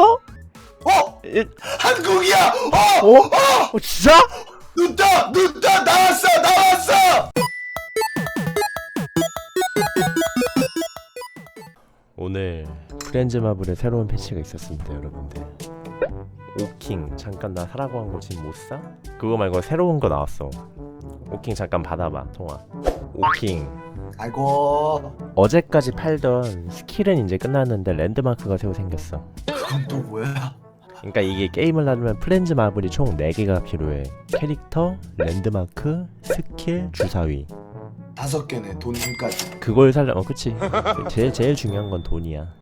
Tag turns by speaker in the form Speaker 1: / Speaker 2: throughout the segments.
Speaker 1: 나왔어?
Speaker 2: 어?
Speaker 1: 일...
Speaker 2: 한국이야! 어!
Speaker 1: 어? 어 진짜?
Speaker 2: 눈떠! 눈떠! 나왔어! 나왔어!
Speaker 1: 오늘 프렌즈 마블의 새로운 패치가 있었습니다 여러분들 오킹 잠깐 나 사라고 한 거 지금 못 사? 그거 말고 새로운 거 나왔어 오킹 잠깐 받아봐 통화 오킹
Speaker 2: 아이고
Speaker 1: 어제까지 팔던 스킬은 이제 끝났는데 랜드마크가 새로 생겼어
Speaker 2: 그건 또 뭐야?
Speaker 1: 그러니까 이게 게임을 하려면 프렌즈 마블이 총 4개가 필요해. 캐릭터, 랜드마크, 스킬, 주사위.
Speaker 2: 다섯 개네 돈까지.
Speaker 1: 그걸 살려 어 그치. 제일 제일 중요한 건 돈이야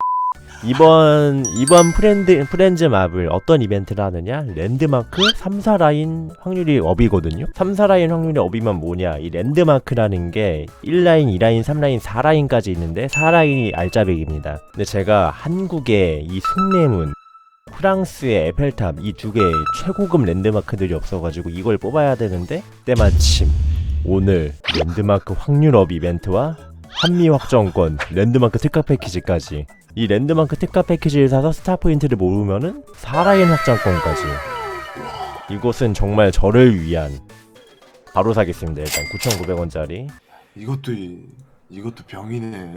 Speaker 1: 이번 이번 프렌드 프렌즈 마블 어떤 이벤트를 하느냐? 랜드마크 3, 4라인 확률이 업이거든요. 3, 4라인 확률이 업이면 뭐냐? 이 랜드마크라는 게 1라인, 2라인, 3라인, 4라인까지 있는데 4라인이 알짜배기입니다. 근데 제가 한국의 이 숭례문 프랑스의 에펠탑 이 두개 최고급 랜드마크들이 없어가지고 이걸 뽑아야 되는데 때마침 오늘 랜드마크 확률업 이벤트와 한미 확정권 랜드마크 특가 패키지까지 이 랜드마크 특가 패키지를 사서 스타 포인트를 모으면은 사라인 확장권까지. 이곳은 정말 저를 위한 바로 사겠습니다. 일단 9,900원짜리.
Speaker 2: 이것도 이, 이것도 병이네.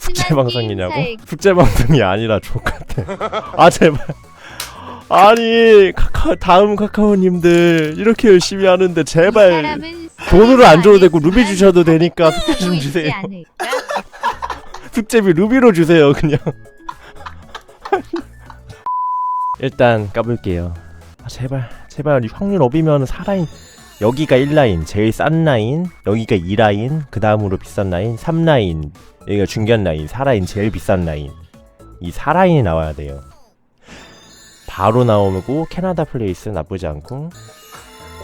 Speaker 1: 숙제 방송이냐고? 숙제 방송이 아니라 족같아. 아 제발. 아니 카카오 다음 카카오님들 이렇게 열심히 하는데 제발 돈으로 안 줘도 되고 루비 주셔도 되니까 숙제 좀 주세요 숙제비 루비로 주세요 그냥. 일단 까볼게요. 아 제발 제발 이 확률 업이면 4라인 여기가 1라인 제일 싼 라인 여기가 2라인 그 다음으로 비싼 라인 3라인 여기가 중견 라인 4라인 제일 비싼 라인. 이 4라인이 나와야 돼요. 바로 나오고 캐나다 플레이스 나쁘지 않고.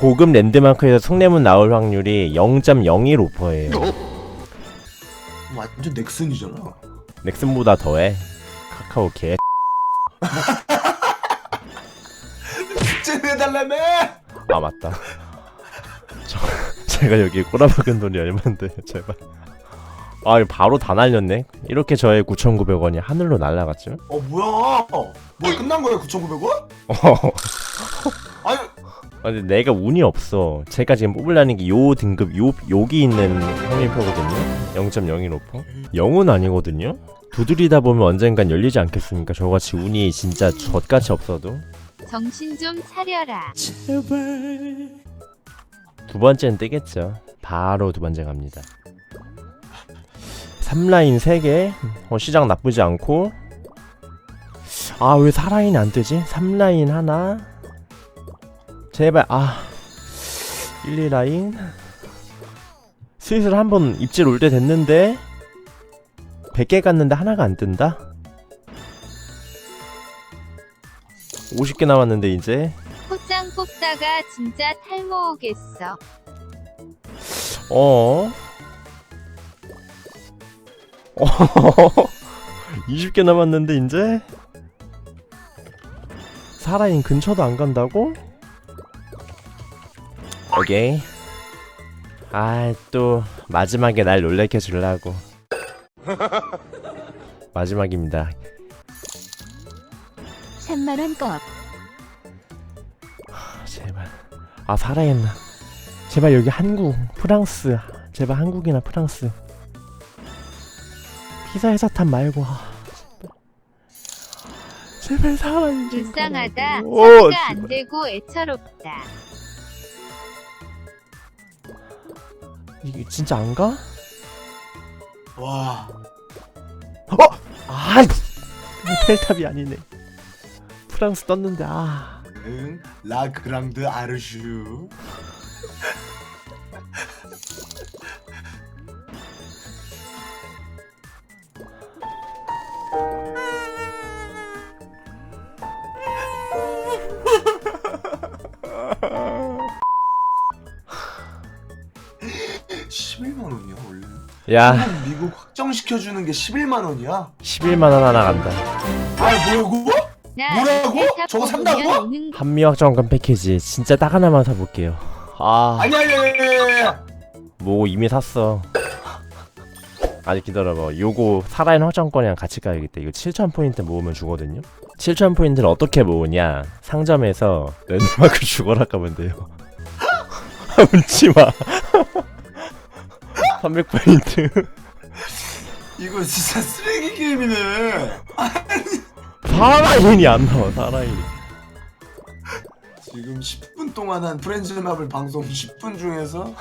Speaker 1: 고급 랜드마크에서 숭례문 나올 확률이 0.015%예요
Speaker 2: 완전 넥슨이잖아
Speaker 1: 넥슨보다 더해 카카오 개
Speaker 2: 숙제 내달라며
Speaker 1: 아 맞다. 저, 제가 여기 꼬라박은 돈이 얼만데 제발. 아 바로 다 날렸네. 이렇게 저의 9,900원이 하늘로 날아갔죠.
Speaker 2: 어 뭐야 뭐 끝난 거야 9,900원?
Speaker 1: 어.
Speaker 2: 아니
Speaker 1: 아, 근데 내가 운이 없어. 제가 지금 뽑으려는 게 요 등급 요 여기 있는 확률표거든요. 0.015%. 0은 아니거든요. 두드리다 보면 언젠간 열리지 않겠습니까? 저같이 운이 진짜 젖같이 없어도.
Speaker 3: 정신 좀 차려라.
Speaker 1: 두 번째는 뜨겠죠. 바로 두 번째 갑니다. 3라인 3개. 어, 시장 나쁘지 않고. 아, 왜 4라인이 안 뜨지? 3라인 하나. 제발, 아. 1, 2라인. 슬슬 한번 입질 올 때 됐는데. 100개 갔는데 하나가 안 뜬다? 50개 남았는데, 이제.
Speaker 3: 포장 뽑다가 진짜 탈모 오겠어.
Speaker 1: 어? 어? 20개 남았는데 이제 사라인 근처도 안 간다고? 오케이. 아 또 마지막에 날 놀래켜 주려고. 마지막입니다.
Speaker 3: 3만원 값.
Speaker 1: 아, 제발. 아 살아있나? 제발 여기 한국 프랑스. 제발 한국이나 프랑스. 피자 회사탄 말고. 아, 제발 제발 살아있는
Speaker 3: 불쌍하다.
Speaker 1: 오,
Speaker 3: 소비가 안 되고 애처롭다.
Speaker 1: 이게 진짜 안 가?
Speaker 2: 와.
Speaker 1: 아 텔탑이 아니네. 프랑스 떴는데 아.
Speaker 2: 응? 라그랑드 아르슈 야. 한국 미국 확정시켜주는 게 11만 원이야?
Speaker 1: 11만 원 하나 간다.
Speaker 2: 아 뭐라고?
Speaker 3: 나
Speaker 2: 뭐라고? 저거 산다고?
Speaker 1: 한미 확정권 패키지. 진짜 딱 하나만 사볼게요. 아.
Speaker 2: 아니 아니 아니 아니 아니
Speaker 1: 뭐 이미 샀어. 아니 기다려봐. 요거 살아있는 확장권이랑 같이 가야겠다. 이거 7000포인트 모으면 주거든요? 7000포인트를 어떻게 모으냐? 상점에서 랜드마크 죽어라 가면 돼요. 웃지마 300포인트
Speaker 2: 이거 진짜 쓰레기 게임이네.
Speaker 1: 살아인이 안 나와 살아인이
Speaker 2: 지금 10분 동안 한 프렌즈마블 방송 10분 중에서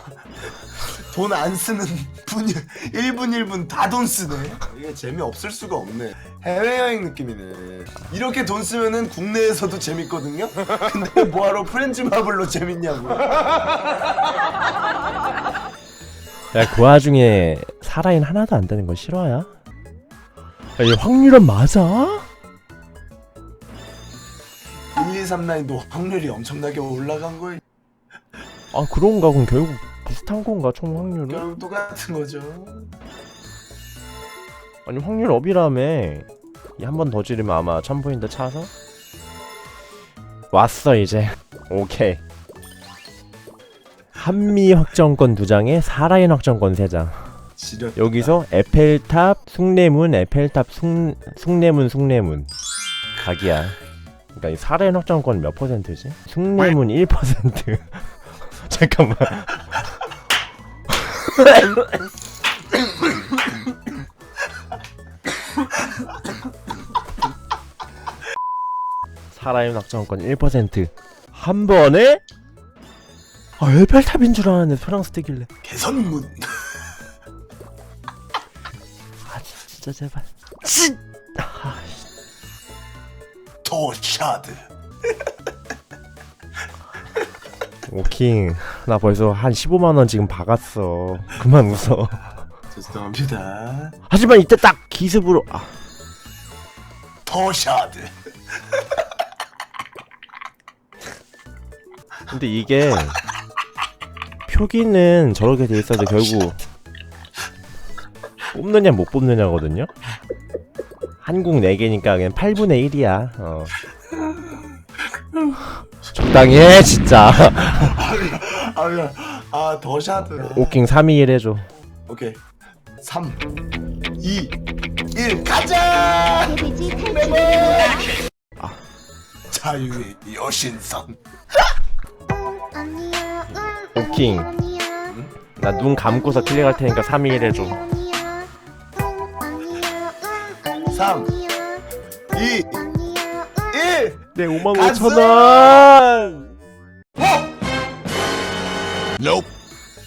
Speaker 2: 돈 안 쓰는 분 1분 1분 다 돈 쓰네. 이게 재미 없을 수가 없네. 해외 여행 느낌이네. 이렇게 돈 쓰면은 국내에서도 재밌거든요. 근데 뭐하러 프렌즈마블로 재밌냐고.
Speaker 1: 야, 그 와중에 살아인 하나도 안 되는 거 싫어야? 야, 이 확률은 맞아?
Speaker 2: 1, 2, 3 라인도 확률이 엄청나게 올라간 거예요.
Speaker 1: 아, 그런가? 그럼 결국 비슷한 건가, 총 확률은?
Speaker 2: 결국 똑같은 거죠.
Speaker 1: 아니, 확률 업이라며. 한번 더 지르면 아마 1000포인트 차서? 왔어, 이제. 오케이. 한미 확정권 2장에 살아인 확정권 3장.
Speaker 2: 지렸.
Speaker 1: 여기서 에펠탑, 숭례문, 에펠탑, 숭, 숭례문, 숭례문. 각이야. 그러니까 이 살아인 확정권 몇 퍼센트지? 숭례문 1%. 잠깐만. 살아인 확정권 1%한 번에? 아 에펠탑인 줄 알았는데 프랑스 뜨길래
Speaker 2: 개선문.
Speaker 1: 아 진짜 제발 진 아,
Speaker 2: 도샤드.
Speaker 1: 오킹 나 벌써 한 15만 원 지금 박았어 그만 웃어
Speaker 2: 죄송합니다.
Speaker 1: 하지만 이때 딱 기습으로 아,
Speaker 2: 도샤드.
Speaker 1: 근데 이게 표기는 저렇게 돼 있어도 결국 뽑느냐 못 뽑느냐거든요 한국 4개니까 그냥 8분의 1이야 어. 적당히 해 진짜
Speaker 2: 아, 미안. 아, 더샤드.
Speaker 1: 오킹 321 해줘
Speaker 2: 오케이. 3, 2, 1, 가자!
Speaker 4: 돼지 탈출.
Speaker 2: 자유의 여신상.
Speaker 1: 오킹. 나 눈 감고서 클릭할 테니까 321 해줘
Speaker 4: 아니야. 아니야. 아니야.
Speaker 2: 삼. 2,
Speaker 4: 아니야.
Speaker 2: 1!
Speaker 1: 내 5만
Speaker 2: 갔어!
Speaker 1: 5천원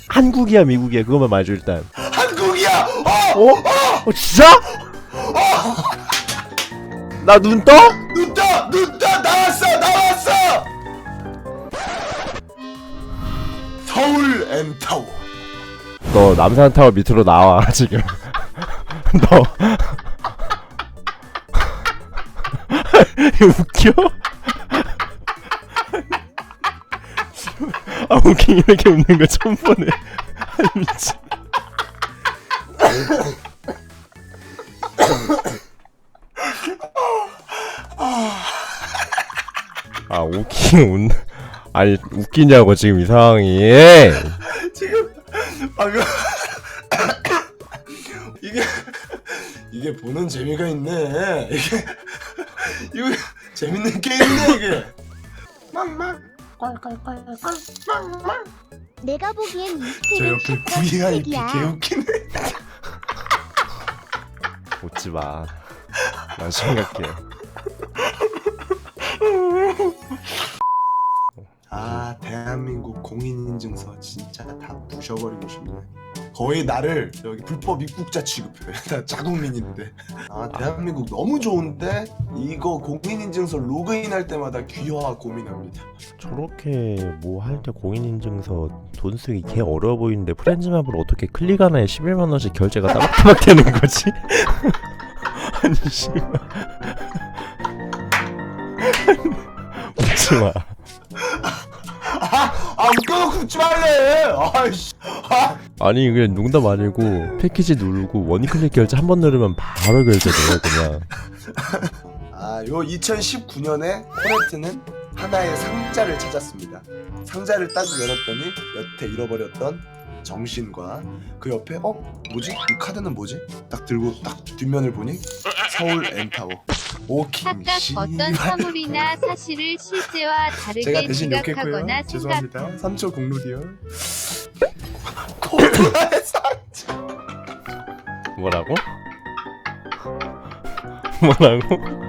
Speaker 1: 한국이야 미국이야 그것만 말해줘 일단
Speaker 2: 한국이야! 어!
Speaker 1: 어? 어 진짜? 나눈 떠?
Speaker 2: 눈 떠! 눈 떠! 나왔어! 나왔어! 서울 M타워.
Speaker 1: 너 남산타워 밑으로 나와 지금. 너. 웃겨? 아 웃긴 이렇게 웃는 거 처음 보네. 아 미친. 아 웃긴 웃 아니 웃기냐고 지금 이 상황이
Speaker 2: 지금 방금 이게 이게 보는 재미가 있네. 이게 이거 재밌는 게임이네 이게.
Speaker 4: 내가 보기엔
Speaker 2: 이저
Speaker 4: 스텝은
Speaker 2: 옆에 VIP. 개웃기네.
Speaker 1: 웃지 마. 난 심각해.
Speaker 2: 아 대한민국 공인인증서 진짜 다 부셔버리고 싶네. 거의 나를 여기 불법 입국자 취급해. 나 자국민인데. 아 대한민국 너무 좋은데 이거 공인인증서 로그인할 때마다 귀화 고민합니다.
Speaker 1: 저렇게 뭐 할 때 공인인증서 돈 쓰기 개 어려워 보이는데 프렌즈맵을 어떻게 클릭 하나에 11만 원씩 결제가 따박따박 되는 거지? 아니 씨발. 웃지 마.
Speaker 2: 아 웃겨놓고 웃지 말래. 아이씨. 아,
Speaker 1: 아니 그냥 농담 아니고 패키지 누르고 원클릭 결제 한 번 누르면 바로 결제돼요 그냥.
Speaker 2: 아, 요 2019년에 코레트는 하나의 상자를 찾았습니다. 상자를 딱 열었더니 여태 잃어버렸던 정신과 그 옆에 어 뭐지 이 카드는 뭐지 딱 들고 딱 뒷면을 보니 서울 엔타워 오킹
Speaker 3: 각각
Speaker 2: 씨.
Speaker 3: 어떤 사물이나 사실을 실제와
Speaker 2: 제가
Speaker 3: 다르게
Speaker 2: 대신 욕했고요
Speaker 3: 지각하거나 생각
Speaker 2: 죄송합니다. 3초 공루디요. 코로나의 상처
Speaker 1: 뭐라고? 뭐라고?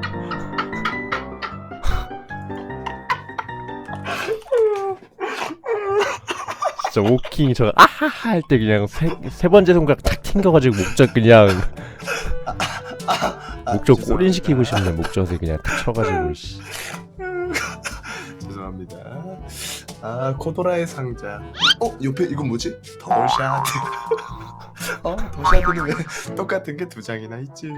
Speaker 1: 진짜 오킹 저 아하하 할 때 그냥 세, 세 번째 손가락 탁 튕겨가지고 목젖 그냥
Speaker 2: 아,
Speaker 1: 목젖. 꼬린 시키고 싶네 목젖에 그냥 탁 쳐가지고 씨.
Speaker 2: 죄송합니다. 아 코도라의 상자. 어 옆에 이건 뭐지? 더샤드. 어 더샤드는 왜 똑같은 게 두 장이나 있지?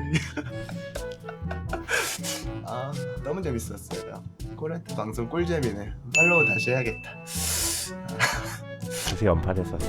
Speaker 2: 아 너무 재밌었어요. 코레트 방송 꿀잼이네. 팔로우 다시 해야겠다.
Speaker 1: 요새 연판했었어